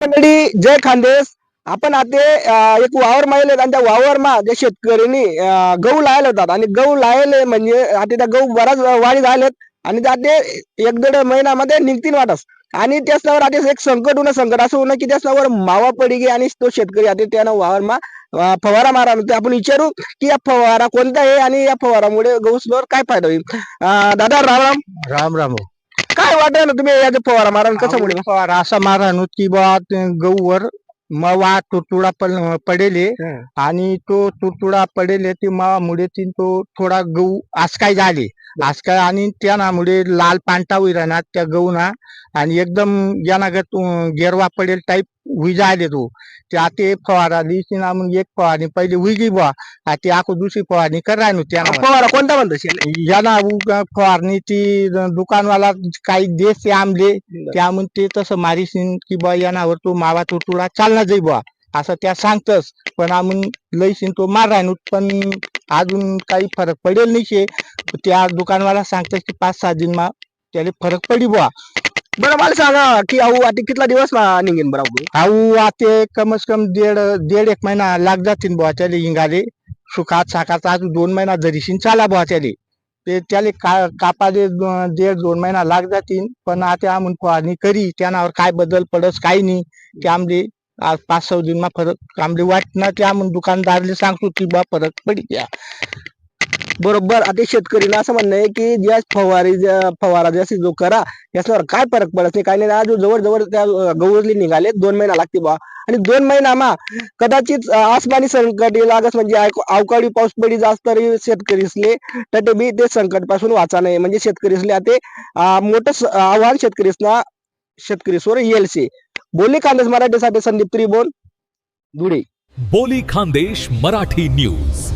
मंडळी जय खानदेश. आपण आता एक वावर माहिले आणि त्या वावर मा त्या शेतकऱ्यांनी गहू लायला होतात. आणि गहू लायले म्हणजे आता त्या गहू बराच वाढी झालेत आणि त्या ते एक दीड महिन्यामध्ये निघतील वाटस. आणि त्याच्यावर आता एक संकट होणं संकट असं होणं की त्याच्यावर मावा पडी गे आणि तो शेतकरी आता त्यानं वावर मा फवारा मारा. म्हणतो आपण विचारू की या फवारा कोणता आहे आणि या फवारामुळे गहूसवर काय फायदा होईल? दादा राम राम. राम राम हो. काय वाटत ना तुम्ही याचा फवारा मारा कशामुळे? फवारा असा मारा नु की बा गहूवर मवा तुडतुडा पडेले. आणि तो तुडतुडा पडेले ते मावामुळे ती तो थोडा गहू आसकाय झाले. आसकाय आणि त्यानामुळे लाल पांटा होई राहणार त्या गहूना आणि एकदम यानागत गेरवा पडेल टाईप विजा आले तो. ते आता फवारा दिवशी ना मग एक फवारणी पहिले विगी बुवा. आता आखो दुसरी फवारणी करा नु त्याना फवारा कोणता म्हणतो? याना फवारणी ती दुकानवाला काही देश ते आंबले त्या म्हणते तसं मारीसीन की बा यानावर तो मावा तुटुडा चालना जाई बुवा. असं त्या सांगतस. पण आम्ही लईशीन तो मार राहिनो पण अजून काही फरक पडेल नाही शे त्या दुकानवाला सांगतस की पाच सहा दिन मा त्याला फरक पडी बुवा. बरं मला सांगा की अहो आता कितला दिवस निघेन बरोबर अहो आते कमस कम दीड दीड एक महिना लाग जातील बुवा त्याला इंगाले सुखात साखात अजून दोन महिना जरीशीन चाला बुवा त्याले. ते त्याले का कापाले दो- दीड दोन महिना लाग जातील पण आता आम्ही फवारणी करी त्यानावर काय बदल पडस काही नाही. ते आमले आज पाच सहा दिन मा फरक आमले वाटणार ते आम्ही दुकानदारले सांगतो की बा फरक पडी द्या बरोबर. आता शेतकरीला असं म्हणणं आहे की ज्या फवारी ज्या फवारा ज्या जो करा याच्यावर काय फरक पडत नाही. काही नाही आज जवळ जवळ त्या गवळली निघाले दोन महिना लागते बा आणि दोन महिना मा कदाचित आसमानी संकट लागत म्हणजे अवकाळी पाऊस पडी जास्त तरी शेतकरीसले तर बी ते संकटपासून वाचा नाही म्हणजे शेतकरीसले आता मोठं आव्हान शेतकरीसना शेतकरीसवर येईल से बोली खानदेश मराठीसाठी संदीप त्रिबोन धुळे. बोली खानदेश मराठी न्यूज.